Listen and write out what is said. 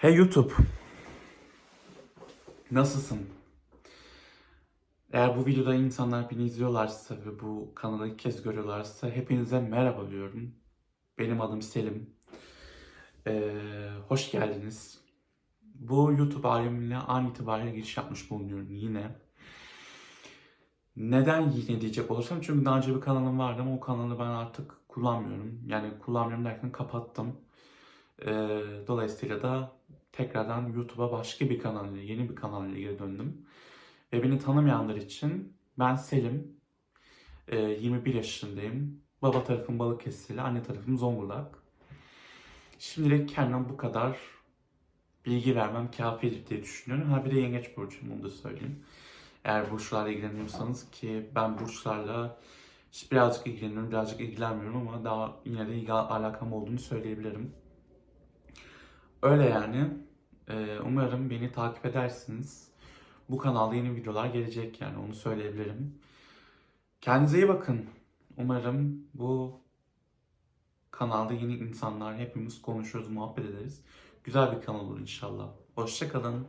Hey YouTube. Nasılsın? Eğer bu videoda insanlar beni izliyorlarsa ve bu kanalı ilk kez görüyorlarsa hepinize merhaba diyorum. Benim adım Selim. Ee, hoş geldiniz. Bu YouTube alemine an itibariyle giriş yapmış bulunuyorum yine. Neden yine diyecek olursam çünkü daha önce bir kanalım vardı ama o kanalı ben artık kullanmıyorum. Yani kullanmıyorum derken kapattım. Ee, dolayısıyla da tekrardan YouTube'a başka bir kanal ile, yeni bir kanal ile geri döndüm. Ve beni tanımayanlar için ben Selim, Ee, 21 yaşındayım. Baba tarafım Balıkesirli, anne tarafım Zonguldak. Şimdilik kendime bu kadar bilgi vermem kafidir diye düşünüyorum. Ha bir de yengeç burcuyum onu da söyleyeyim. Eğer burçlarla ilgileniyorsanız ki ben burçlarla birazcık ilgileniyorum, birazcık ilgilenmiyorum ama daha yine de alakam olduğunu söyleyebilirim. Öyle yani. Ee, umarım beni takip edersiniz. Bu kanalda yeni videolar gelecek yani onu söyleyebilirim. Kendinize iyi bakın. Umarım bu kanalda yeni insanlar hepimiz konuşuruz, muhabbet ederiz. Güzel bir kanal olur inşallah. Hoşçakalın.